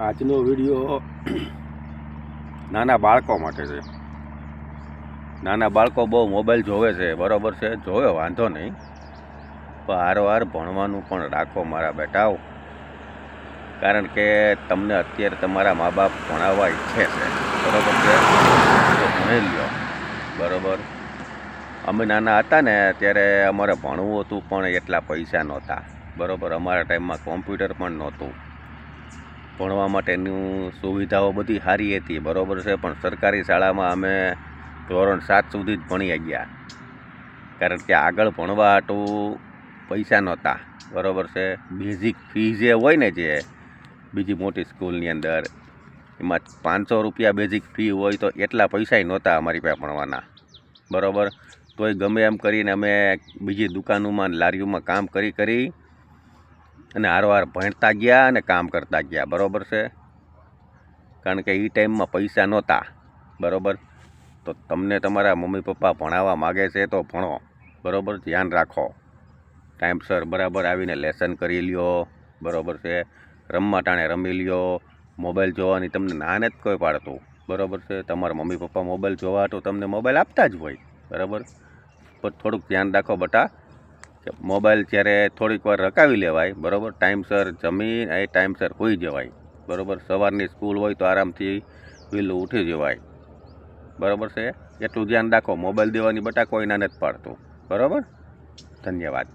આજનો વીડિયો નાના બાળકો માટે છે. નાના બાળકો બહુ મોબાઈલ જોવે છે, બરાબર છે? જોવે વાંધો નહીં. પણ હારવાર ભણવાનું પણ રાખો મારા બેટાઓ. કારણ કે તમને અત્યારે તમારા મા બાપ ભણાવવા ઈચ્છે છે. બરાબર છે? ભણી લ્યો. બરાબર? અમે નાના હતા ને, ત્યારે અમારે ભણવું હતું પણ એટલા પૈસા નહોતા. બરાબર? અમારા ટાઈમમાં કોમ્પ્યુટર પણ નહોતું. ભણવા માટેની સુવિધાઓ બધી સારી હતી, બરોબર છે, પણ સરકારી શાળામાં અમે ધોરણ સાત સુધી જ ભણી ગયા. કારણ કે આગળ ભણવા હાટું પૈસા નહોતા, બરોબર છે. બેઝિક ફી જે હોય ને જે, બીજી મોટી સ્કૂલની અંદર, એમાં પાંચસો રૂપિયા બેઝિક ફી હોય તો એટલા પૈસાય નહોતા અમારી પાસે ભણવાના, બરાબર. તોય ગમે એમ કરીને અમે બીજી દુકાનોમાં લારીઓમાં કામ કરી કરી અને હારવાર ભણતા ગયા અને કામ કરતા ગયા. બરાબર છે? કારણ કે એ ટાઈમમાં પૈસા નહોતા. બરાબર? તો તમને તમારા મમ્મી પપ્પા ભણાવવા માગે છે તો ભણો. બરાબર? ધ્યાન રાખો. ટાઈમસર બરાબર આવીને લેસન કરી લ્યો. બરાબર છે? રમવા ટાણે રમી લ્યો. મોબાઈલ જોવાની તમને નાને જ કોઈ પાડતું. બરાબર છે? તમારા મમ્મી પપ્પા મોબાઈલ જોવા તો તમને મોબાઈલ આપતા જ હોય. બરાબર? પણ થોડુંક ધ્યાન રાખો બટા. મોબાઈલ જ્યારે થોડીક વાર રકાવી લેવાય, બરાબર? ટાઈમસર જમીન, એ ટાઈમસર હોઈ જવાય. બરાબર? સવારની સ્કૂલ હોય તો આરામથી વહેલું ઉઠી જવાય. બરાબર છે? એટલું ધ્યાન રાખો. મોબાઈલ દેવાની બટા કોઈ ના નથી પાડતું. બરાબર? ધન્યવાદ.